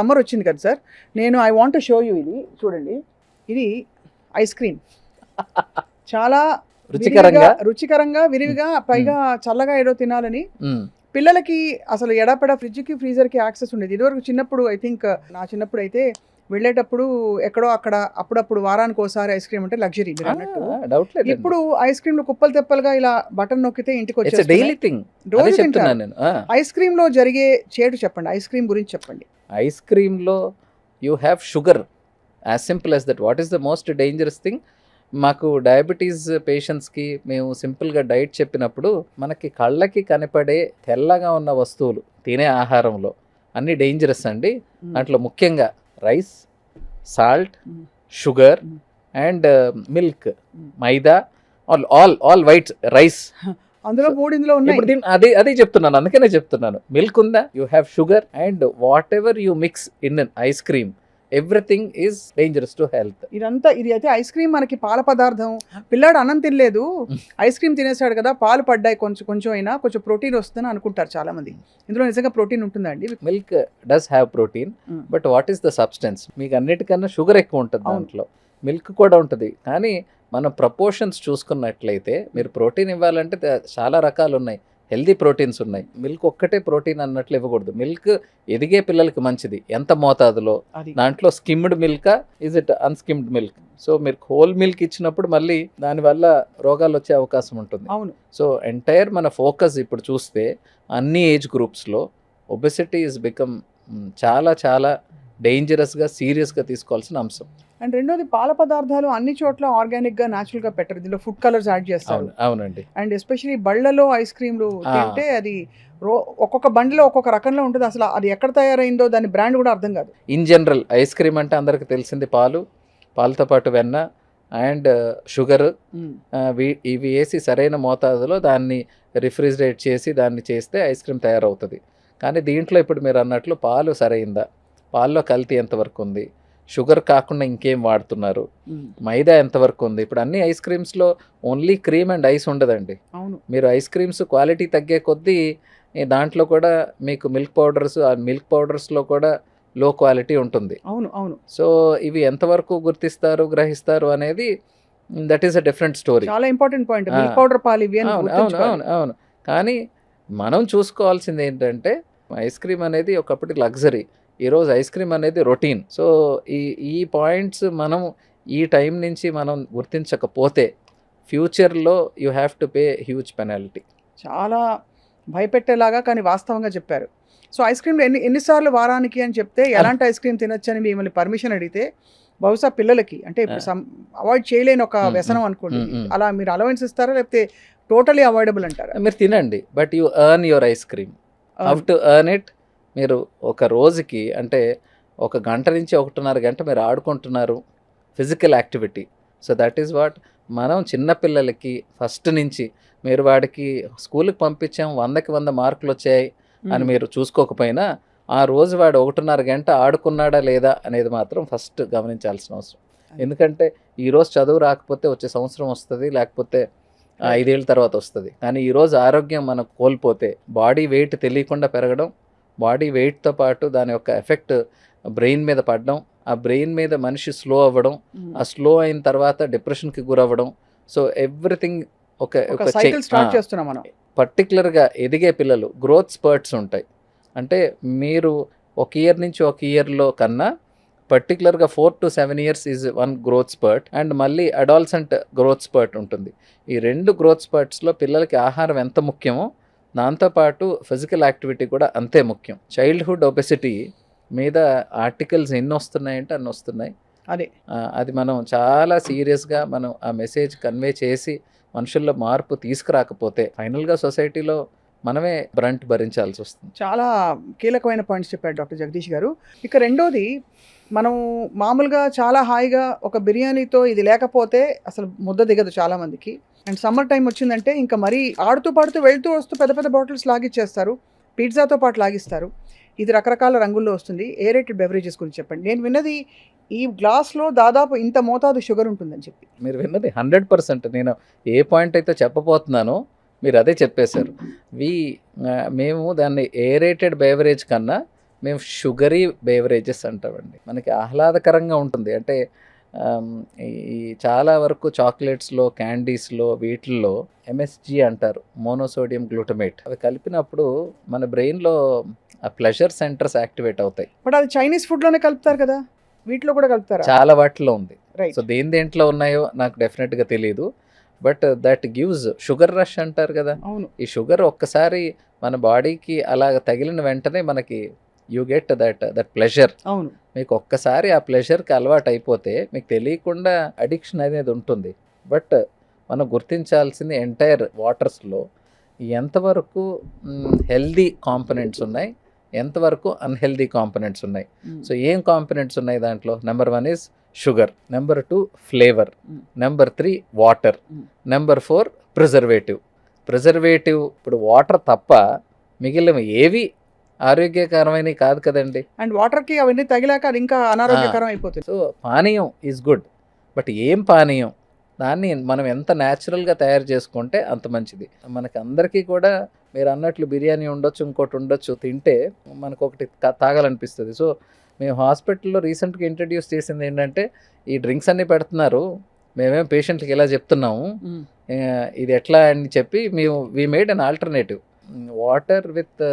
Summer వచ్చింది కదా sir నేను ఐ వాంట్ షో యూ ఇది చూడండి. ఇది ఐస్ క్రీమ్. చాలా రుచికరంగా? రుచికరంగా విరివిగా పైగా చల్లగా ఏదో తినాలని. పిల్లలకి అసలు ఎడాపెడా ఫ్రిడ్జ్కి ఫ్రీజర్కి యాక్సెస్ ఉండేది. ఇదివరకు చిన్నప్పుడు ఐ థింక్ నా చిన్నప్పుడు అయితే వెళ్ళేటప్పుడు ఎక్కడో అక్కడ అప్పుడప్పుడు వారానికి ఒకసారి ఐస్ క్రీమ్ అంటే లగ్జరీ అన్నట్టు. ఇప్పుడు ఐస్ క్రీమ్ కుప్పలు తెప్పలుగా ఇలా బటన్ నొక్కితే ఇంటికి. థింగ్ రోజు ఐస్ క్రీమ్లో జరిగే చేటు చెప్పండి ఐస్ క్రీమ్ గురించి చెప్పండి. Ice క్రీమ్లో you have sugar as simple as that what is the most dangerous thing మాకు డయాబెటీస్ పేషెంట్స్కి మేము సింపుల్గా డైట్ చెప్పినప్పుడు మనకి కళ్ళకి కనపడే తెల్లగా ఉన్న వస్తువులు తినే ఆహారంలో అన్ని డేంజరస్ అండి దాంట్లో ముఖ్యంగా rice salt. Sugar. And milk. Maida all all all white rice అందులో మూడు ఇందులో ఉన్నాయి. అదే అదే చెప్తున్నాను అందుకనే చెప్తున్నాను. మిల్క్ ఉందా? You have sugar and whatever you mix in an ice cream everything is dangerous to health ఇదంతా ఇది అయితే ఐస్ క్రీమ్ మనకి పాల పదార్థం. పిల్లాడు అన్నం తినలేదు ఐస్ క్రీమ్ తినేసాడు కదా పాలు పడ్డాయి కొంచెం కొంచెం అయినా కొంచెం ప్రోటీన్ వస్తుందని అనుకుంటారు చాలా మంది ఇందులో నిజంగా ప్రోటీన్ ఉంటుందా అండి milk does have protein. But what is the substance మీకు అన్నిటికన్నా షుగర్ ఎక్కువ ఉంటుంది. దాంట్లో. మిల్క్ కూడా ఉంటుంది కానీ మనం ప్రపోర్షన్స్ చూసుకున్నట్లయితే మీరు ప్రోటీన్ ఇవ్వాలంటే చాలా రకాలు ఉన్నాయి హెల్దీ ప్రోటీన్స్ ఉన్నాయి. మిల్క్ ఒక్కటే ప్రోటీన్ అన్నట్లు ఇవ్వకూడదు. మిల్క్ ఎదిగే పిల్లలకి మంచిది. ఎంత మోతాదులో? దాంట్లో skimmed Milkha is it unskimmed milk so మీరు హోల్ మిల్క్ ఇచ్చినప్పుడు మళ్ళీ దానివల్ల రోగాలు వచ్చే అవకాశం ఉంటుంది. అవును. సో ఎంటైర్ మన ఫోకస్ ఇప్పుడు చూస్తే అన్ని ఏజ్ గ్రూప్స్లో ఒబెసిటీ ఇస్ బికమ్ చాలా చాలా డేంజరస్గా సీరియస్గా తీసుకోవాల్సిన అంశం. అండ్ రెండోది పాల పదార్థాలు అన్ని చోట్ల ఆర్గానిక్గా నాచురల్గా పెట్టరు. దీనిలో ఫుడ్ కలర్స్ యాడ్ చేస్తారు. అవును అవునండి. అండ్ ఎస్పెషలీ బళ్ళలో ఐస్ క్రీమ్లు. తింటే అది రో ఒక్కొక్క బండిలో ఒక్కొక్క రకంలో ఉంటుంది. అసలు అది ఎక్కడ తయారైందో దాని బ్రాండ్ కూడా అర్థం కాదు. ఇన్ జనరల్ ఐస్ క్రీమ్ అంటే అందరికి తెలిసింది పాలు. పాలతో పాటు వెన్న అండ్ షుగర్. ఇవి వేసి సరైన మోతాదులో దాన్ని రిఫ్రిజిరేట్ చేసి దాన్ని చేస్తే ఐస్ క్రీమ్ తయారవుతుంది. కానీ దీంట్లో ఇప్పుడు మీరు అన్నట్లు పాలు సరైందా? పాల్లో కల్తీ ఎంతవరకు ఉంది షుగర్ కాకుండా ఇంకేం వాడుతున్నారు? మైదా ఎంతవరకు ఉంది ఇప్పుడు అన్ని ఐస్ క్రీమ్స్లో ఓన్లీ క్రీమ్ అండ్ ఐస్ ఉండదండి. అవును. మీరు ఐస్ క్రీమ్స్ క్వాలిటీ తగ్గే కొద్దీ దాంట్లో కూడా మీకు మిల్క్ పౌడర్స్ ఆ మిల్క్ పౌడర్స్లో కూడా లో క్వాలిటీ ఉంటుంది. అవును అవును. సో ఇవి ఎంతవరకు గుర్తిస్తారు గ్రహిస్తారు అనేది that is a different story. చాలా ఇంపార్టెంట్ పాయింట్. మిల్క్ పౌడర్ పాలు ఇవి అవును. అవును అవును. కానీ మనం చూసుకోవాల్సింది ఏంటంటే ఐస్ క్రీమ్ అనేది ఒకప్పటి లగ్జరీ. ఈరోజు ఐస్ క్రీమ్ అనేది రొటీన్. సో ఈ ఈ పాయింట్స్ మనం ఈ టైం నుంచి మనం గుర్తించకపోతే ఫ్యూచర్లో you have to pay huge penalty. చాలా భయపెట్టేలాగా కానీ వాస్తవంగా చెప్పారు. సో ఐస్ క్రీమ్ ఎన్ని ఎన్నిసార్లు వారానికి అని చెప్తే ఎలాంటి ఐస్ క్రీమ్ తినొచ్చు అని మిమ్మల్ని పర్మిషన్ అడిగితే బహుశా పిల్లలకి అంటే ఇప్పుడు ఆ. అవాయిడ్ చేయలేని ఒక వ్యసనం అనుకోండి. అలా మీరు అలవెన్స్ ఇస్తారా? లేకపోతే టోటలీ అవాయిడబుల్ అంటారా? మీరు తినండి but you earn your ice cream how to earn it మీరు ఒక రోజుకి అంటే ఒక గంట నుంచి ఒకటిన్నర గంట మీరు ఆడుకుంటున్నారు physical activity. So that is what మనం చిన్నపిల్లలకి ఫస్ట్ నుంచి మీరు వాడికి స్కూల్కి పంపించాం వందకి వంద మార్కులు వచ్చాయి అని మీరు చూసుకోకపోయినా ఆ రోజు వాడు ఒకటిన్నర గంట ఆడుకున్నాడా లేదా అనేది మాత్రం ఫస్ట్ గమనించాల్సిన అవసరం. ఎందుకంటే ఈ రోజు చదువు రాకపోతే వచ్చే సంవత్సరం వస్తుంది లేకపోతే ఐదేళ్ళ తర్వాత వస్తుంది. కానీ ఈరోజు ఆరోగ్యం మనం కోల్పోతే బాడీ వెయిట్ తెలియకుండా పెరగడం బాడీ వెయిట్తో పాటు దాని యొక్క ఎఫెక్ట్ బ్రెయిన్ మీద పడడం ఆ బ్రెయిన్ మీద మనిషి స్లో అవ్వడం మ్మ్. ఆ స్లో అయిన తర్వాత డిప్రెషన్కి గురవ్వడం. సో ఎవ్రీథింగ్ ఒక ఒక ఒక సైకిల్ స్టార్ట్ చేస్తున్నాం మనం. పర్టికులర్గా ఎదిగే పిల్లలు గ్రోత్ స్పర్ట్స్ ఉంటాయి. అంటే మీరు ఒక ఇయర్ నుంచి ఒక ఇయర్లో కన్నా పర్టికులర్గా four to seven years is one growth spurt and మళ్ళీ అడాల్సెంట్ గ్రోత్ స్పర్ట్ ఉంటుంది. ఈ రెండు గ్రోత్ స్పర్ట్స్లో పిల్లలకి ఆహారం ఎంత ముఖ్యమో దాంతోపాటు ఫిజికల్ యాక్టివిటీ కూడా అంతే ముఖ్యం. చైల్డ్హుడ్ ఒబెసిటీ మీద ఆర్టికల్స్ ఎన్ని వస్తున్నాయంటే అన్ని వస్తున్నాయి. అదే. అది మనం చాలా సీరియస్గా మనం ఆ మెసేజ్ కన్వే చేసి మనుషుల్లో మార్పు తీసుకురాకపోతే ఫైనల్గా సొసైటీలో మనమే బ్రంట్ భరించాల్సి వస్తుంది. చాలా కీలకమైన పాయింట్స్ చెప్పారు డాక్టర్ జగదీష్ గారు. ఇక రెండోది మనం మామూలుగా చాలా హాయిగా ఒక బిర్యానీతో ఇది లేకపోతే అసలు ముద్ద దిగదు చాలా మందికి అండ్ సమ్మర్ టైం వచ్చిందంటే ఇంకా మరీ ఆడుతూ పాడుతూ వెళ్తూ వస్తూ పెద్ద పెద్ద బాటిల్స్ లాగిచ్చేస్తారు. పిజ్జాతో పాటు లాగిస్తారు. ఇది రకరకాల రంగుల్లో వస్తుంది. ఏరేటెడ్ బెవరేజెస్ గురించి చెప్పండి. నేను విన్నది ఈ గ్లాస్లో దాదాపు ఇంత మోతాదు షుగర్ ఉంటుందని చెప్పి. మీరు విన్నది హండ్రెడ్ పర్సెంట్. నేను ఏ పాయింట్ అయితే చెప్పబోతున్నానో మీరు అదే చెప్పేశారు. వి మేము దాన్ని ఏరేటెడ్ బేవరేజ్ కన్నా మేము షుగరీ బేవరేజెస్ అంటామండి. మనకి ఆహ్లాదకరంగా ఉంటుంది. అంటే ఈ- చాలా వరకు చాక్లెట్స్లో క్యాండీస్లో వీటిల్లో ఎంఎస్జి అంటారు మోనోసోడియం గ్లూటమేట్. అవి కలిపినప్పుడు మన బ్రెయిన్లో ఆ ప్లెజర్ సెంటర్స్ యాక్టివేట్ అవుతాయి. బట్ అది చైనీస్ ఫుడ్లోనే కలుపుతారు కదా? వీటిలో కూడా కలుపుతారా? చాలా వాటిలో ఉంది. రైట్ సో దేని దేంట్లో ఉన్నాయో నాకు డెఫినెట్గా తెలియదు but that gives sugar rush అంటారు కదా? అవును. ఈ షుగర్ ఒక్కసారి మన బాడీకి అలాగ తగిలిన వెంటనే మనకి you get that that pleasure అవును. మీకు ఒక్కసారి ఆ ప్లెజర్కి అలవాటు అయిపోతే మీకు తెలియకుండా అడిక్షన్ అనేది ఉంటుంది. బట్ మనం గుర్తించాల్సింది ఎంటైర్ వాటర్స్లో ఎంతవరకు హెల్దీ కాంపనెంట్స్ ఉన్నాయి ఎంతవరకు అన్హెల్దీ కాంపనెంట్స్ ఉన్నాయి. సో ఏం కాంపనెంట్స్ ఉన్నాయి దాంట్లో? Number one is sugar number two flavour. Number three water. Number four preservative preservative ఇప్పుడు వాటర్ తప్ప మిగిలిన ఏవి ఆరోగ్యకరమైనవి కాదు కదండి. అండ్ వాటర్కి అవన్నీ తగిలాక అది ఇంకా అనారోగ్యకరం అయిపోతుంది. సో పానీయం ఈజ్ గుడ్ బట్ ఏం పానీయం? దాన్ని మనం ఎంత న్యాచురల్గా తయారు చేసుకుంటే అంత మంచిది. మనకి అందరికీ కూడా మీరు అన్నట్లు బిర్యానీ ఉండొచ్చు ఇంకోటి ఉండొచ్చు తింటే మనకు ఒకటి తాగాలనిపిస్తుంది. సో మేము హాస్పిటల్లో రీసెంట్గా ఇంట్రడ్యూస్ చేసింది ఏంటంటే ఈ డ్రింక్స్ అన్నీ పెడుతున్నారు. మేమేం పేషెంట్కి ఇలా చెప్తున్నాము. ఇది ఎట్లా అని చెప్పి మేము we made an alternative water with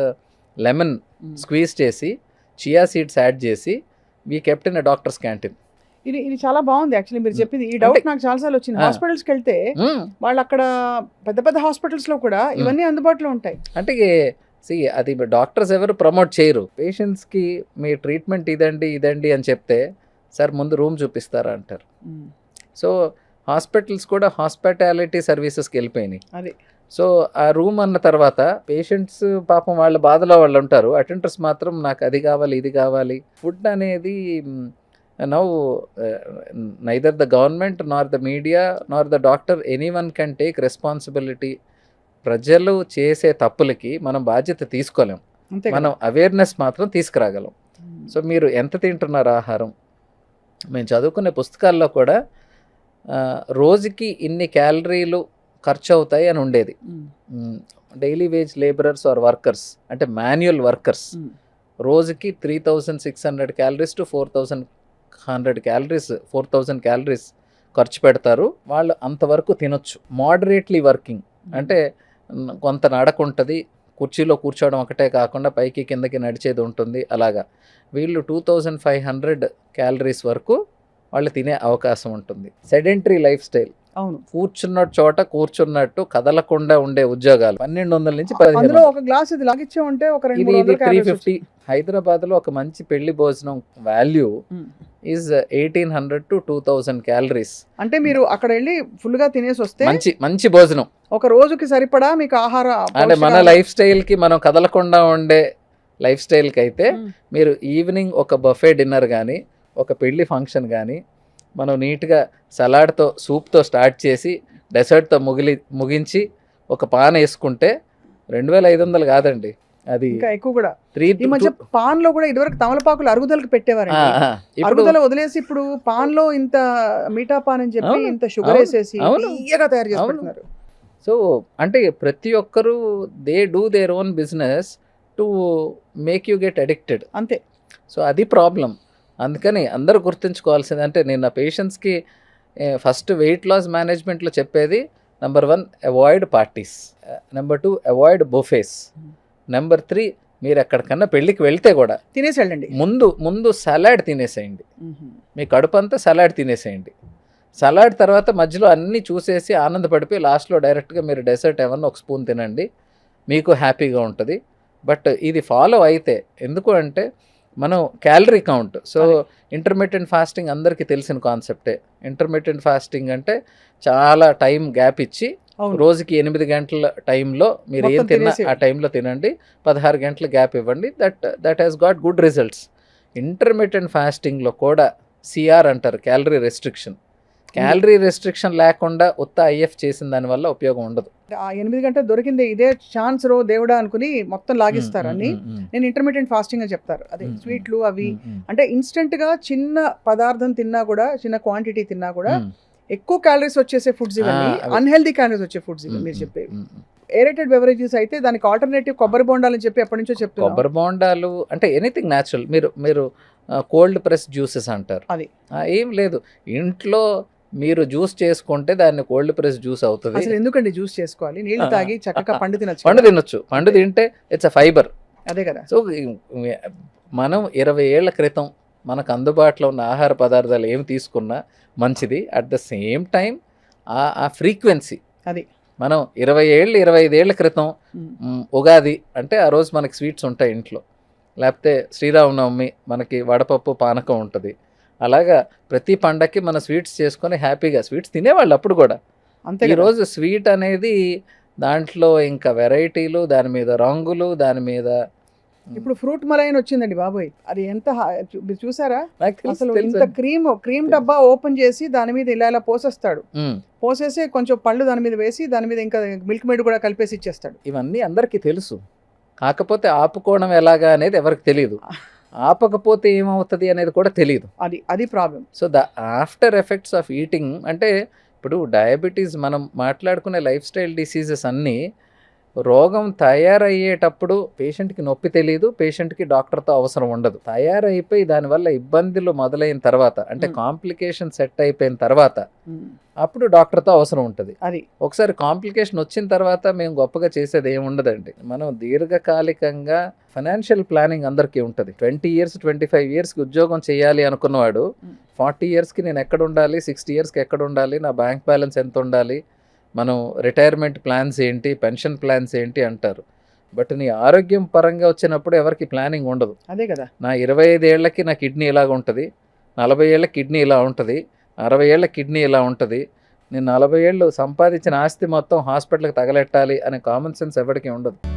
lemon squeeze చేసి చియా సీడ్స్ యాడ్ చేసి we kept in doctors canteen ఇది ఇది చాలా బాగుంది. యాక్చువల్లీ మీరు. చెప్పింది ఈ డౌట్ నాకు చాలాసార్లు వచ్చింది. ఆ. హాస్పిటల్స్కి వెళ్తే వాళ్ళు అక్కడ పెద్ద పెద్ద హాస్పిటల్స్లో కూడా ఇవన్నీ అందుబాటులో ఉంటాయి. అంటే సి అది డాక్టర్స్ ఎవరు ప్రమోట్ చేయరు. పేషెంట్స్కి మీ ట్రీట్మెంట్ ఇదండి ఇదండి అని చెప్తే సార్ ముందు రూమ్ చూపిస్తారా? అంటారు. సో హాస్పిటల్స్ కూడా హాస్పిటాలిటీ సర్వీసెస్కి వెళ్ళిపోయినాయి. అది. సో ఆ రూమ్ అన్న తర్వాత పేషెంట్స్ పాపం వాళ్ళ బాధలో వాళ్ళు ఉంటారు. అటెండర్స్ మాత్రం నాకు అది కావాలి ఇది కావాలి. ఫుడ్ అనేది now neither the government nor the media nor the doctor anyone can take responsibility ప్రజలు చేసే తప్పులకి మనం బాధ్యత తీసుకోలేం. మనం అవేర్నెస్ మాత్రం తీసుకురాగలం. సో మీరు ఎంత తింటున్నారు ఆహారం? మేము చదువుకునే పుస్తకాల్లో కూడా రోజుకి ఇన్ని క్యాలరీలు ఖర్చు అవుతాయి అని ఉండేది. Daily wage labourers or workers అంటే మాన్యువల్ వర్కర్స్. రోజుకి three thousand six hundred calories to four thousand hundred calories four thousand calories ఖర్చు పెడతారు. వాళ్ళు అంతవరకు తినొచ్చు. Moderately working. అంటే కొంత నడక ఉంటుంది కుర్చీలో కూర్చోవడం ఒకటే కాకుండా పైకి కిందకి నడిచేది ఉంటుంది అలాగా. వీళ్ళు two thousand five hundred calories వరకు వాళ్ళు తినే అవకాశం ఉంటుంది. Sedentary lifestyle. అవును కూర్చున్న చోట కూర్చున్నట్టు కదలకుండా ఉండే ఉద్యోగాలు పన్నెండు వందల నుంచి పదిహేను. ఒక గ్లాస్ ఇది లాగిచ్చే ఉంటే ఒక ఇది ఇది త్రీ ఫిఫ్టీ హైదరాబాద్లో ఒక మంచి పెళ్ళి భోజనం value. Is eighteen hundred to two thousand calories అంటే మీరు అక్కడ వెళ్ళి ఫుల్గా తినేసి వస్తే మంచి మంచి భోజనం ఒక రోజుకి సరిపడా మీకు ఆహార అంటే మన లైఫ్ స్టైల్కి మనం కదలకుండా ఉండే లైఫ్ స్టైల్కి అయితే. మీరు ఈవినింగ్ ఒక బఫే డిన్నర్ కానీ ఒక పెళ్ళి ఫంక్షన్ కానీ మనం నీట్గా సలాడ్తో సూప్తో స్టార్ట్ చేసి డెసర్ట్తో ముగిలి ముగించి ఒక పాన్ వేసుకుంటే రెండు వేల ఐదు వందలు కాదండి. అది ఇంకా ఎక్కువ కూడా. త్రీ ఈ మధ్య పాన్లో కూడా ఇదివరకు తమలపాకులు అరుగుదలకు పెట్టేవారండి. ఇప్పుడు అరుగుదల వదిలేసి ఇప్పుడు పాన్లో ఇంత మీఠా పాన్ అని చెప్పి ఇంత షుగర్ వేసేసి. తీయగా తయారు చేసి అవును. పెడుతున్నారు. సో అంటే ప్రతి ఒక్కరు they do their own business to make you get addicted. అంతే. సో అది ప్రాబ్లం. అందుకని అందరూ గుర్తుంచుకోవాల్సింది అంటే నేను నా పేషెంట్స్కి ఫస్ట్ వెయిట్ లాస్ మేనేజ్మెంట్లో చెప్పేది number one avoid parties number two avoid buffets number three మీరు ఎక్కడికన్నా పెళ్ళికి వెళ్తే కూడా తినేసి వెళ్ళండి. ముందు ముందు సలాడ్ తినేసేయండి. మీ కడుపు అంతా సలాడ్ తినేసేయండి. సలాడ్ తర్వాత మధ్యలో అన్నీ చూసేసి ఆనందపడిపోయి లాస్ట్లో డైరెక్ట్గా మీరు డెసర్ట్ ఏమన్నా ఒక స్పూన్ తినండి. మీకు హ్యాపీగా ఉంటుంది. బట్ ఇది ఫాలో అయితే ఎందుకు అంటే మనం calorie count so intermediate fasting అందరికీ తెలిసిన కాన్సెప్టే ఇంటర్మీడియట్ ఫాస్టింగ్ అంటే చాలా టైం గ్యాప్ ఇచ్చి రోజుకి ఎనిమిది గంటల టైంలో మీరు ఏం తిన్నా ఆ టైంలో తినండి. పదహారు గంటల గ్యాప్ ఇవ్వండి. That that has got good results intermediate ఫాస్టింగ్లో కూడా సిఆర్ అంటారు క్యాలరీ రెస్ట్రిక్షన్ క్యాలరీ రెస్ట్రిక్షన్ లేకుండా ఉత్త ఐఎఫ్ చేసిన దానివల్ల ఉపయోగం ఉండదు. ఆ ఎనిమిది గంటలు దొరికింది ఇదే ఛాన్స్ రో దేవుడా అనుకుని మొత్తం లాగిస్తారు మ్మ్, నేను ఇంటర్మీడియట్ ఫాస్టింగ్ అని చెప్తారు. అదే స్వీట్లు అవి. అంటే ఇన్స్టెంట్గా చిన్న పదార్థం తిన్నా కూడా చిన్న క్వాంటిటీ తిన్నా కూడా ఎక్కువ క్యాలరీస్ వచ్చేసే ఫుడ్స్ ఇవన్నీ. అన్హెల్దీ క్యాలరీస్ వచ్చే ఫుడ్స్ ఇవి మీరు చెప్పేవి. ఏరేటెడ్ బెవరేజెస్ అయితే దానికి ఆల్టర్నేటివ్ కొబ్బరి బొండాలని చెప్పి ఎప్పటి నుంచో చెప్తున్నారు కొబ్బరి బోండాలు అంటే ఎనీథింగ్ న్యాచురల్ మీరు మీరు కోల్డ్ ప్రెస్ జ్యూసెస్ అంటారు. అది. ఏం లేదు. ఇంట్లో మీరు జ్యూస్ చేసుకుంటే దాన్ని కోల్డ్ ప్రెస్ జ్యూస్ అవుతుంది. అసలు ఎందుకండి జ్యూస్ చేసుకోవాలి? నీళ్ళు ఆ. తాగి చక్కగా పండు తినచ్చు పండు తినొచ్చు. పండు తింటే ఇట్స్ అ ఫైబర్ అదే కదా. సో మనం ఇరవై ఏళ్ళ క్రితం మనకు అందుబాటులో ఉన్న ఆహార పదార్థాలు ఏమి తీసుకున్నా మంచిది. అట్ ద సేమ్ టైం ఆ ఫ్రీక్వెన్సీ అది. మనం ఇరవై ఏళ్ళు ఇరవై ఐదేళ్ళ క్రితం ఉగాది అంటే ఆ రోజు మనకి స్వీట్స్ ఉంటాయి ఇంట్లో. లేకపోతే శ్రీరామనవమి మనకి వడపప్పు పానకం ఉంటుంది. అలాగా ప్రతి పండక్కి మన స్వీట్స్ చేసుకొని హ్యాపీగా స్వీట్స్ తినేవాళ్ళు అప్పుడు కూడా. అంతే ఈ కదా. రోజు స్వీట్ అనేది దాంట్లో ఇంకా వెరైటీలు దాని మీద రంగులు దాని మీద ఇప్పుడు ఫ్రూట్ మలైన్ వచ్చిందండి బాబోయ్. అది ఎంత చూసారా? అసలు. ఇంత క్రీమ్ క్రీమ్ డబ్బా ఓపెన్ చేసి దాని మీద ఇలా ఇలా పోసేస్తాడు. పోసేసి కొంచెం పళ్ళు దాని మీద వేసి దాని మీద ఇంకా మిల్క్ మేడ్ కూడా కలిపేసి ఇచ్చేస్తాడు. ఇవన్నీ అందరికీ తెలుసు. కాకపోతే ఆపుకోవడం ఎలాగా అనేది ఎవరికి తెలియదు. ఆపకపోతే ఏమవుతుంది అనేది కూడా తెలియదు అది అది problem so the after effects of eating అంటే ఇప్పుడు డయాబెటీస్ మనం మాట్లాడుకునే లైఫ్ స్టైల్ డిసీజెస్ అన్నీ రోగం తయారయ్యేటప్పుడు పేషెంట్కి నొప్పి తెలియదు పేషెంట్కి డాక్టర్తో అవసరం ఉండదు. తయారైపోయి దానివల్ల ఇబ్బందులు మొదలైన తర్వాత అంటే. కాంప్లికేషన్ సెట్ అయిపోయిన తర్వాత అప్పుడు డాక్టర్తో అవసరం ఉంటుంది. అది. ఒకసారి కాంప్లికేషన్ వచ్చిన తర్వాత మేము గొప్పగా చేసేది ఏమి ఉండదండి. మనం దీర్ఘకాలికంగా ఫైనాన్షియల్ ప్లానింగ్ అందరికీ ఉంటుంది. ట్వంటీ ఇయర్స్ ట్వంటీ ఫైవ్ ఇయర్స్కి ఉద్యోగం చేయాలి అనుకున్నవాడు. ఫార్టీ ఇయర్స్కి నేను ఎక్కడ ఉండాలి సిక్స్టీ ఇయర్స్కి ఎక్కడ ఉండాలి నా బ్యాంక్ బ్యాలెన్స్ ఎంత ఉండాలి మనం రిటైర్మెంట్ ప్లాన్స్ ఏంటి పెన్షన్ ప్లాన్స్ ఏంటి అంటారు. బట్ నీ ఆరోగ్యం పరంగా వచ్చినప్పుడు ఎవరికి ప్లానింగ్ ఉండదు. అదే కదా. నా ఇరవై ఐదేళ్ళకి నా కిడ్నీ ఇలాగ ఉంటుంది? నలభై ఏళ్ళ కిడ్నీ ఇలా ఉంటుంది? అరవై ఏళ్ళ కిడ్నీ ఇలా ఉంటుంది? నేను నలభై ఏళ్ళు సంపాదించిన ఆస్తి మొత్తం హాస్పిటల్కి తగలెట్టాలి అనే కామన్ సెన్స్ ఎవరికి ఉండదు.